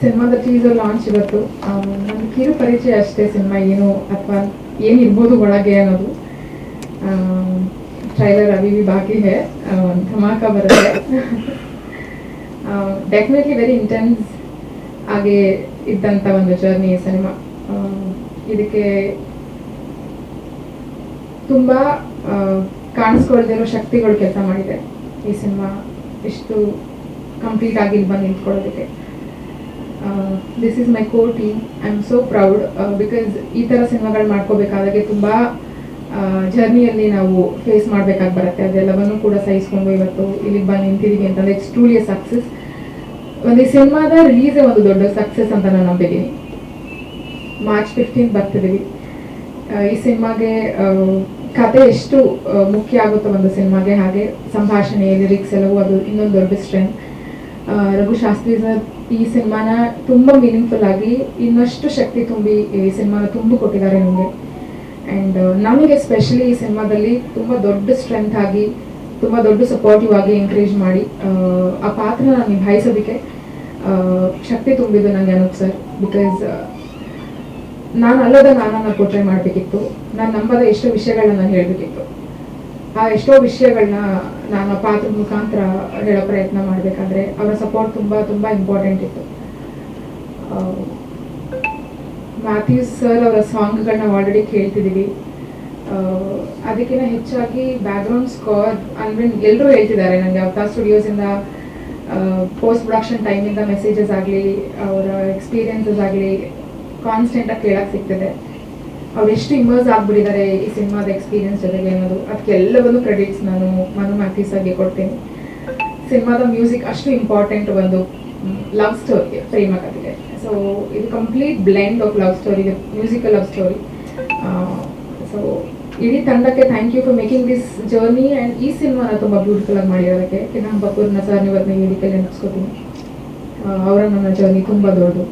ಸಿನಿಮಾದ teaser launch ಇವತ್ತು. ನನ್ನ ಕಿರು ಪರಿಚಯ ಅಷ್ಟೇ ಸಿನಿಮಾ ಏನು ಅಥವಾ ಏನಿರ್ಬೋದು ಒಳಗೆ ಅನ್ನೋದು. ಟ್ರೈಲರ್ ಅವಿ ವಿ ಬಾಕಿ ಹೇ. ಧಮಾಕ ಬರುತ್ತೆ. ಡೆಫಿನೆಟ್ಲಿ ವೆರಿ ಇಂಟೆನ್ಸ್ ಆಗಿ ಇದ್ದಂಥ ಒಂದು ಜರ್ನಿ ಸಿನಿಮಾ. ಇದಕ್ಕೆ ತುಂಬ ಕಾಣಿಸ್ಕೊಳ್ದಿರೋ ಶಕ್ತಿಗಳು ಕೆಲಸ ಮಾಡಿದೆ. ಈ ಸಿನಿಮಾ ಇಷ್ಟು ಕಂಪ್ಲೀಟ್ ಆಗಿ ಬಂದು ನಿಂತ್ಕೊಳ್ಳೋದಕ್ಕೆ. This is my core team I am so proud because ಈ ಥರ ಸಿನಿಮಾಗಳು ಮಾಡ್ಕೋಬೇಕಾದಾಗೆ ತುಂಬ ಜರ್ನಿಯಲ್ಲಿ ನಾವು ಫೇಸ್ ಮಾಡ್ಬೇಕಾಗಿ ಬರುತ್ತೆ. ಅದೆಲ್ಲವನ್ನು ಕೂಡ ಸಹಿಸ್ಕೊಂಡು ಇವತ್ತು ಇಲ್ಲಿಗೆ ಬಂದು ನಿಂತಿದ್ದೀವಿ ಅಂತಂದರೆ ಇಟ್ಸ್ ಟ್ರೂಲಿ ಸಕ್ಸಸ್ ಒಂದು ಈ ಸಿನಿಮಾದ ರಿಲೀಸೇ ಒಂದು ದೊಡ್ಡ ಸಕ್ಸಸ್ ಅಂತ ನಾನು ನಂಬಿದ್ದೀನಿ. ಮಾರ್ಚ್ ಫಿಫ್ಟೀನ್ ಬರ್ತಿದ್ದೀವಿ ಈ ಸಿನಿಮಾಗೆ ಕತೆ ಎಷ್ಟು ಮುಖ್ಯ ಆಗುತ್ತೋ ಒಂದು ಸಿನಿಮಾಗೆ ಹಾಗೆ ಸಂಭಾಷಣೆ ಲಿರಿಕ್ಸ್ ಎಲ್ಲವೂ ಅದು ಇನ್ನೊಂದು ದೊಡ್ಡ ಸ್ಟ್ರೆಂತ್ ರಘು ಶಾಸ್ತ್ರಿ ಸರ್ ಈ ಸಿನಿಮಾನ ತುಂಬ ಮೀನಿಂಗ್ಫುಲ್ ಆಗಿ ಇನ್ನಷ್ಟು ಶಕ್ತಿ ತುಂಬಿ ಈ ಸಿನಿಮಾನ ತುಂಬಿ ಕೊಟ್ಟಿದ್ದಾರೆ ನಮಗೆ. ಅಂಡ್ ನಮಗೆ ಸ್ಪೆಷಲಿ ಈ ಸಿನಿಮಾದಲ್ಲಿ ತುಂಬ ದೊಡ್ಡ ಸ್ಟ್ರೆಂತ್ ಆಗಿ ತುಂಬ ದೊಡ್ಡ ಸಪೋರ್ಟಿವ್ ಆಗಿ ಎಂಕರೇಜ್ ಮಾಡಿ ಆ, ಪಾತ್ರ ನಿಭಾಯಿಸೋದಕ್ಕೆ ಶಕ್ತಿ ತುಂಬಿದ್ದು ನನಗೆ ಅನೂಪ್ ಸರ್ ಬಿಕಾಸ್ ನಾನು ಅಲ್ಲದ ನಾನು ಪೋರ್ಟ್ರೇ ಮಾಡಬೇಕಿತ್ತು. ನಾನು ನಂಬದ ಎಷ್ಟೋ ವಿಷಯಗಳನ್ನ ನಾನು ಹೇಳಬೇಕಿತ್ತು. ಆ ಎಷ್ಟೋ ವಿಷಯಗಳನ್ನ ನಾನು ಪಾತ್ರ ಮುಖಾಂತರ ಹೇಳೋ ಪ್ರಯತ್ನ ಮಾಡಬೇಕಾದ್ರೆ ಅವರ ಸಪೋರ್ಟ್ ತುಂಬ ತುಂಬ ಇಂಪಾರ್ಟೆಂಟ್ ಇತ್ತು. ಮ್ಯಾಥ್ಯೂಸ್ ಸರ್ ಅವರ ಸಾಂಗ್ಗಳನ್ನ ಆಲ್ರೆಡಿ ಕೇಳ್ತಿದ್ದೀವಿ. ಅದಕ್ಕಿಂತ ಹೆಚ್ಚಾಗಿ ಬ್ಯಾಕ್ಗ್ರೌಂಡ್ ಸ್ಕೋರ್ ಅಂದ್ರೆ ಎಲ್ಲರೂ ಹೇಳ್ತಿದ್ದಾರೆ ನನಗೆ ಅವತಾ ಸ್ಟುಡಿಯೋಸಿಂದ ಪೋಸ್ಟ್ ಪ್ರೊಡಕ್ಷನ್ ಟೈಮಿಂದ ಮೆಸೇಜಸ್ ಆಗಲಿ, ಅವರ ಎಕ್ಸ್ಪೀರಿಯನ್ಸಸ್ ಆಗಲಿ ಕಾನ್ಸ್ಟೆಂಟಾಗಿ ಕೇಳಕ್ಕೆ ಸಿಗ್ತದೆ. ಅವ್ರು ಎಷ್ಟು ಇಮರ್ಸ್ ಆಗ್ಬಿಟ್ಟಿದ್ದಾರೆ ಈ ಸಿನಿಮಾದ ಎಕ್ಸ್ಪೀರಿಯನ್ಸ್ ಜೊತೆಗೆ ಅನ್ನೋದು. ಅದಕ್ಕೆ ಎಲ್ಲವನ್ನು ಕ್ರೆಡಿಟ್ಸ್ ನಾನು ಮನು ಮ್ಯಾಥ್ಯೂಸ್ ಆಗಿ ಕೊಡ್ತೀನಿ. ಸಿನಿಮಾದ ಮ್ಯೂಸಿಕ್ ಅಷ್ಟು ಇಂಪಾರ್ಟೆಂಟ್ ಒಂದು ಲವ್ ಸ್ಟೋರಿ ಪ್ರೇಮ ಕಥೆಗೆ ಸೊ ಇದು complete blend of love story musical love story so ಇಡೀ ತಂಡಕ್ಕೆ thank you for making this journey and ಈ ಸಿನಿಮಾನ ತುಂಬ ಬ್ಯೂಟಿಫುಲ್ ಆಗಿ ಮಾಡಿರೋದಕ್ಕೆ. ಕಿರಣ್ ಬಪೂರ್ನ ಸರ್ ಇವತ್ತು ಈ ವೇದಿಕೆಯಲ್ಲಿ ನೆನೆಸ್ಕೋತೀನಿ ಅವರ ನನ್ನ ಜರ್ನಿ ತುಂಬ ದೊಡ್ಡದು.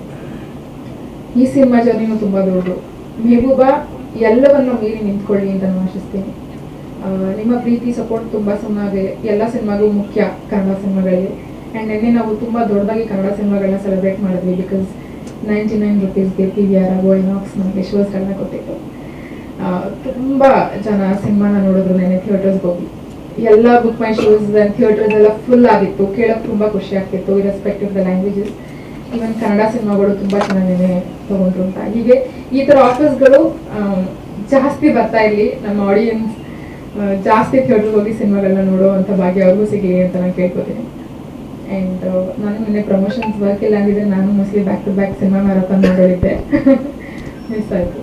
ಈ ಸಿನಿಮಾ ಜರ್ನಿನೂ ತುಂಬ ದೊಡ್ಡದು. ಮೆಹಬೂಬಾ, ಎಲ್ಲವನ್ನ ಮೀರಿ ನಿಂತ್ಕೊಳ್ಳಿ ಅಂತ ನಾನು ಆಶಿಸ್ತೀನಿ. ನಿಮ್ಮ ಪ್ರೀತಿ ಸಪೋರ್ಟ್ ತುಂಬ ಸುಮ್ಮನೆ ಎಲ್ಲ ಸಿನಿಮಾಗೂ ಮುಖ್ಯ ಕನ್ನಡ ಸಿನಿಮಾಗಳಿಗೆ ಆ್ಯಂಡ್ ನಿನ್ನೆ ನಾವು ತುಂಬ ದೊಡ್ಡದಾಗಿ ಕನ್ನಡ ಸಿನಿಮಾಗಳನ್ನ ಸೆಲೆಬ್ರೇಟ್ ಮಾಡಿದ್ವಿ ಬಿಕಾಸ್ ನೈಂಟಿ ನೈನ್ ರುಪೀಸ್ಗೆ ಪಿ ವಿ ಆರ್ ಆಗೋ ಐನಾಕ್ಸ್ ನಮಗೆ ಶೋಸ್ಗಳನ್ನ ಕೊಟ್ಟಿತ್ತು. ತುಂಬಾ ತುಂಬ ಜನ ಸಿನಿಮಾನ ನೋಡಿದ್ರು ನೆನೆ ಥಿಯೇಟರ್ಸ್ಗೆ ಹೋಗಿ. ಎಲ್ಲ ಬುಕ್ ಮೈ ಶೋಸ್ ಥಿಯೇಟರ್ಸ್ ಎಲ್ಲ ಫುಲ್ ಆಗಿತ್ತು. ಕೇಳೋಕೆ ತುಂಬ ಖುಷಿ ಆಗ್ತಿತ್ತು irrespective the languages even Kannada ಸಿನಿಮಾಗಳು ತುಂಬಾ ಚೆನ್ನಾಗಿ ತಗೊಂಡ್ರು ಅಂತ ಹೀಗೆ ಈ ಥರ ಆಫರ್ಸ್ಗಳು ಜಾಸ್ತಿ ಬರ್ತಾ ಇಲ್ಲಿ. ನಮ್ಮ ಆಡಿಯನ್ಸ್ ಜಾಸ್ತಿ ಥಿಯೇಟರ್ ಹೋಗಿ ಸಿನಿಮಾಗಳನ್ನ ನೋಡುವಂಥ ಭಾಗ್ಯ ಅವ್ರಿಗೂ ಸಿಗಲಿ ಅಂತ ನಾನು ಕೇಳ್ಕೊತೀನಿ. ಆ್ಯಂಡ್ ನಾನು ನಿನ್ನೆ ಪ್ರಮೋಷನ್ಸ್ ವರ್ಕ್ ಇಲ್ಲ ಆಗಿದೆ. ನಾನು mostly back to back cinema marathon ಮಾಡಿದ್ದೆ ಮಿಸ್ ಆಯಿತು.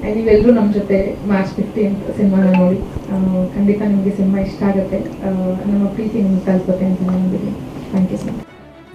ಆ್ಯಂಡ್ ನೀವೆಲ್ಲರೂ ನಮ್ಮ ಜೊತೆ ಮಾರ್ಚ್ ಫಿಫ್ಟೀನ್ತ್ ಸಿನಿಮಾನ ನೋಡಿ. ಖಂಡಿತ ನಿಮಗೆ ಸಿನಿಮಾ ಇಷ್ಟ ಆಗುತ್ತೆ. ನಮ್ಮ ಪ್ರೀತಿ ನಿಮ್ಗೆ ತಲುಪುತ್ತೆ ಅಂತ ನಾನು ನಂಬಿದ್ದೀನಿ. Thank you so much